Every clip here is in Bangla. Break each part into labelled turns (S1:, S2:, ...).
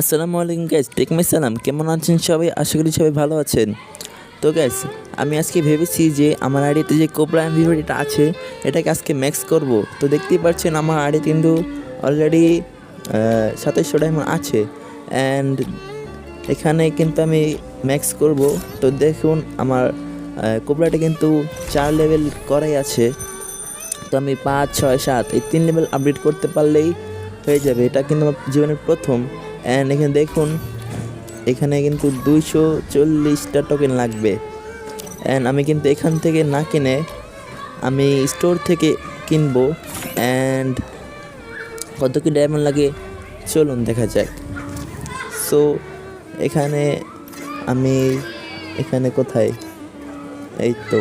S1: আসসালামু আলাইকুম গ্যাস টেকমে সালাম। কেমন আছেন সবাই? আশা করি সবাই ভালো আছেন। তো গ্যাস আমি আজকে ভেবেছি যে আমার আইডিতে যে কোবরা এমভিভিটা আছে, এটাকে আজকে ম্যাক্স করব। তো দেখতেই পাচ্ছেন আমার আইডি কিন্তু অলরেডি সাতাইশশো ডায়মন্ড আছে। অ্যান্ড এখানে কিন্তু আমি ম্যাক্স করব। তো দেখুন আমার কোবরাটা কিন্তু চার লেভেল করাই আছে। তো আমি পাঁচ, ছয়, সাত, এই তিন লেভেল আপডেট করতে পারলেই হয়ে যাবে। এটা কিন্তু আমার জীবনের প্রথম। অ্যান্ড এখানে দেখুন, এখানে কিন্তু দুইশো চল্লিশটা টোকেন লাগবে। অ্যান্ড আমি কিন্তু এখান থেকে না কিনে আমি স্টোর থেকে কিনবো। অ্যান্ড কত কি ডায়মন্ড লাগে? চলুন দেখা যাক। সো এখানে আমি, এখানে কোথায়? এই তো।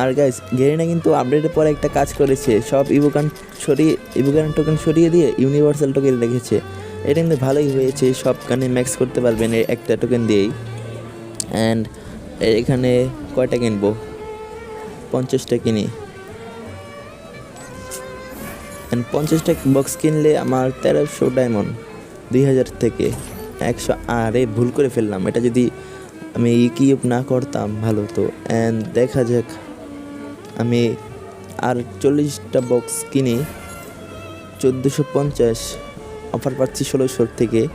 S1: আর গাইস গেরিনা কিন্তু আপডেটের পরে একটা কাজ করেছে। সব ইভোকান সরিয়ে ইভোকান টোকেন সরিয়ে দিয়ে ইউনিভার্সাল টোকেন রেখেছে। এটা কিন্তু ভালোই হয়েছে, সব কানে ম্যাক্স করতে পারবেন একটা টোকেন দিয়েই। অ্যান্ড এখানে কয়টা কিনবো? পঞ্চাশটা কিনি। অ্যান্ড পঞ্চাশটা বক্স কিনলে আমার তেরোশো ডায়মন্ড দুই হাজার থেকে একশো, আরে ভুল করে ফেললাম। এটা যদি আমি ইকিউব না করতাম, ভালো তো অ্যান্ড দেখা যাক। আমি আর চল্লিশটা বক্স কিনি চোদ্দোশো পঞ্চাশ অফার পাচ্ছি ষোলোশোর থেকে।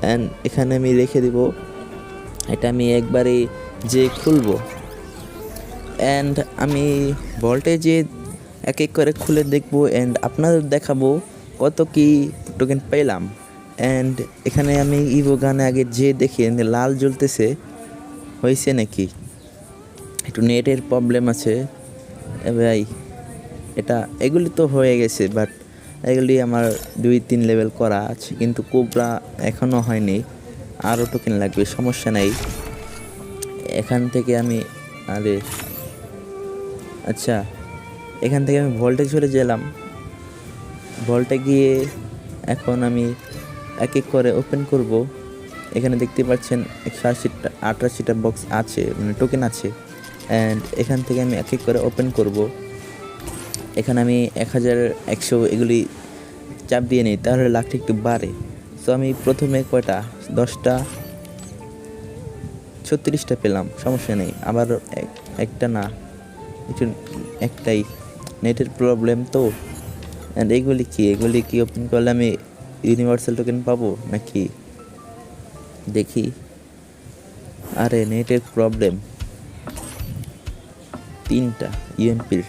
S1: অ্যান্ড এখানে আমি রেখে দিব। এটা আমি একবারে যে খুলবো। অ্যান্ড আমি ভোল্টেজে এক এক করে খুলে দেখব। অ্যান্ড আপনাদের দেখাবো কত কি টোকেন পেলাম। অ্যান্ড এখানে আমি ইভো গানে আগে যে দেখি লাল জ্বলতেছে হয়েছে নাকি? একটু নেটের প্রবলেম আছে। ভাই, এটা এগুলি তো হয়ে গেছে বাট এগুলি আমার দুই তিন লেভেল করা আছে, কিন্তু কোবরা এখনও হয়নি। আরও টোকেন লাগবে, সমস্যা নাই। এখান থেকে আমি, আরে আচ্ছা এখান থেকে আমি ভল্টে চলে গেলাম। ভল্টে গিয়ে এখন আমি এক এক করে ওপেন করব। এখানে দেখতে পাচ্ছেন একশো আশিটা আটাশিটা বক্স আছে মানে টোকেন আছে। অ্যান্ড এখান থেকে আমি এক এক করে ওপেন করব। এখানে আমি এক হাজার একশো এগুলি চাপ দিয়ে নিই, তাহলে লাখটা একটু বাড়ে। তো আমি প্রথমে কয়টা? দশটা? ছত্রিশটা পেলাম, সমস্যা নেই। আবার এক- একটা না। একটু একটাই। নেটের প্রবলেম তো। অ্যান্ড এগুলি কি? এগুলি কি ওপেন করলে আমি ইউনিভার্সাল টোকেন পাবো নাকি? দেখি। আরে, নেটের প্রবলেম তিনটা ইউএনপির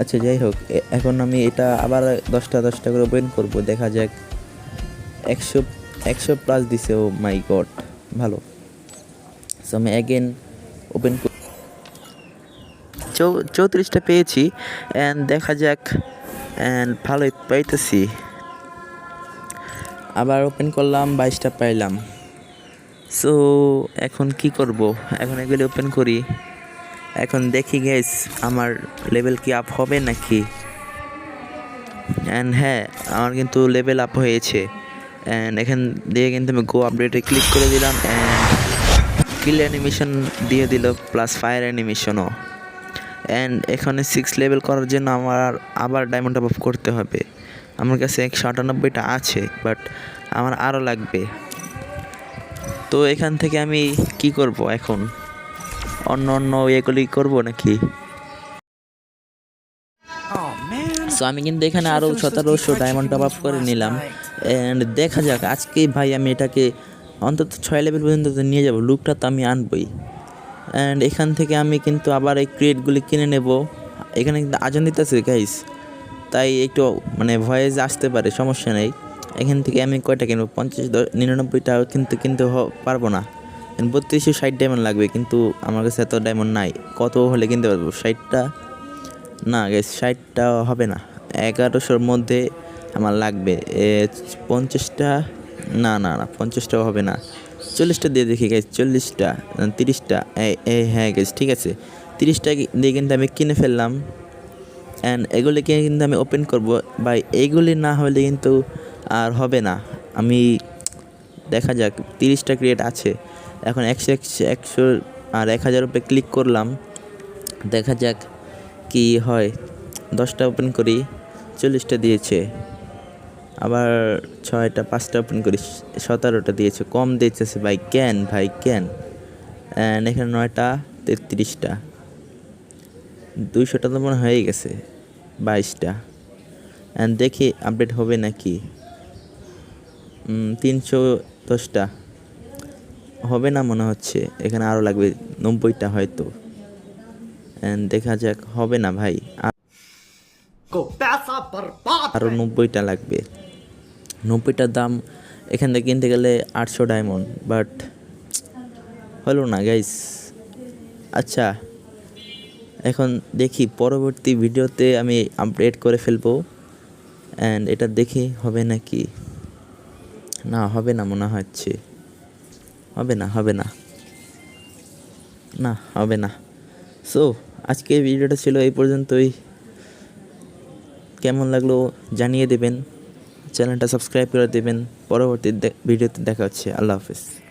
S1: আচ্ছা যাই হোক এখন আমি এটা আবার দশটা দশটা করে ওপেন করব, দেখা যাক। একশো একশো প্লাস দিছে, ও মাই গড ভালো। সো আমি অ্যাগেন ওপেন চৌত্রিশটা পেয়েছি অ্যান্ড দেখা যাক অ্যান্ড ভালোই পাইতেছি। আবার ওপেন করলাম, বাইশটা পাইলাম। সো এখন কি করব? এখন এগুলি ওপেন করি। এখন দেখি গেস আমার লেভেল কি আপ হবে নাকি? অ্যান্ড হ্যাঁ আমার কিন্তু লেভেল আপ হয়েছে। অ্যান্ড এখান দিয়ে কিন্তু আমি গো আপডেটে ক্লিক করে দিলাম। অ্যান্ড কিল অ্যানিমেশন দিয়ে দিল প্লাস ফায়ার অ্যানিমেশনও অ্যান্ড এখানে সিক্স লেভেল করার জন্য আমার আবার ডায়মন্ড আপ করতে হবে। আমার কাছে একশো আটানব্বইটা আছে বাট আমার আরও লাগবে। তো এখান থেকে আমি কি করব এখন? অন্য অন্য ইয়েগুলি করব নাকি? সো আমি কিন্তু এখানে আরও সতেরোশো ডায়মন্ড টপ আপ করে নিলাম। অ্যান্ড দেখা যাক, আজকেই ভাই আমি এটাকে অন্তত ছয় লেভেল পর্যন্ত নিয়ে যাব লুকটা তো আমি আনবই। অ্যান্ড এখান থেকে আমি কিন্তু আবার এই ক্রিয়েটগুলি কিনে নেব। এখানে কিন্তু আজান দিতেছে গাইস তাই একটু মানে ভয়েস আসতে পারে, সমস্যা নেই। এখান থেকে আমি কয়টা কিনবো? পঞ্চাশ নিরানব্বইটা কিন্তু কিনতে পারব না। বত্রিশশো ষাট ডায়মন্ড লাগবে কিন্তু আমার কাছে এত ডায়মন্ড নাই। কত হলে কিনতে পারব? ষাটটা? না গ্যাস ষাটটা হবে না। এগারোশোর মধ্যে আমার লাগবে। এ, পঞ্চাশটা? না না না পঞ্চাশটাও হবে না। চল্লিশটা দিয়ে দেখি গ্যাস চল্লিশটা তিরিশটা। এই হ্যাঁ গ্যাস ঠিক আছে। তিরিশটা দিয়ে কিন্তু আমি কিনে ফেললাম। অ্যান্ড এগুলিকে কিন্তু আমি ওপেন করব। বা এইগুলি না হলে কিন্তু আর হবে না। আমি দেখা যাক তিরিশটা ক্রিয়েট আছে। এখন একশো একশো একশো আর এক হাজার উপরে ক্লিক করলাম। দেখা যাক কি হয়। দশটা ওপেন করি, চল্লিশটা দিয়েছে। আবার ছয়টা, পাঁচটা ওপেন করি, সতেরোটা দিয়েছে। কম দিয়েছে ভাই ক্যান ভাই ক্যান অ্যান্ড এখানে নয়টা, তেত্রিশটা। দুইশোটা তো মনে হয় গেছে, বাইশটা। অ্যান্ড দেখি আপডেট হবে নাকি। তিনশো দশটা। হবে না মনে হচ্ছে। এখানে আরও লাগবে নব্বইটা হয়তো। দেখা যাক হবে না ভাই। আরও নব্বইটা লাগবে। নব্বইটার দাম এখান থেকে কিনতে গেলে আটশো ডায়মন্ড বাট হলো না গাইস আচ্ছা এখন দেখি পরবর্তী ভিডিওতে আমি আপডেট করে ফেলব। অ্যান্ড এটা দেখি হবে নাকি? না হবে না মনে হচ্ছে। হবে না হবে না। না, হবে না। সো আজকে ভিডিওটা ছিল এই পর্যন্তই। কেমন লাগল জানিয়ে দেবেন। চ্যানেলটা সাবস্ক্রাইব করে দেবেন। পরবর্তী ভিডিওতে দেখা হচ্ছে। আল্লাহ হাফেজ।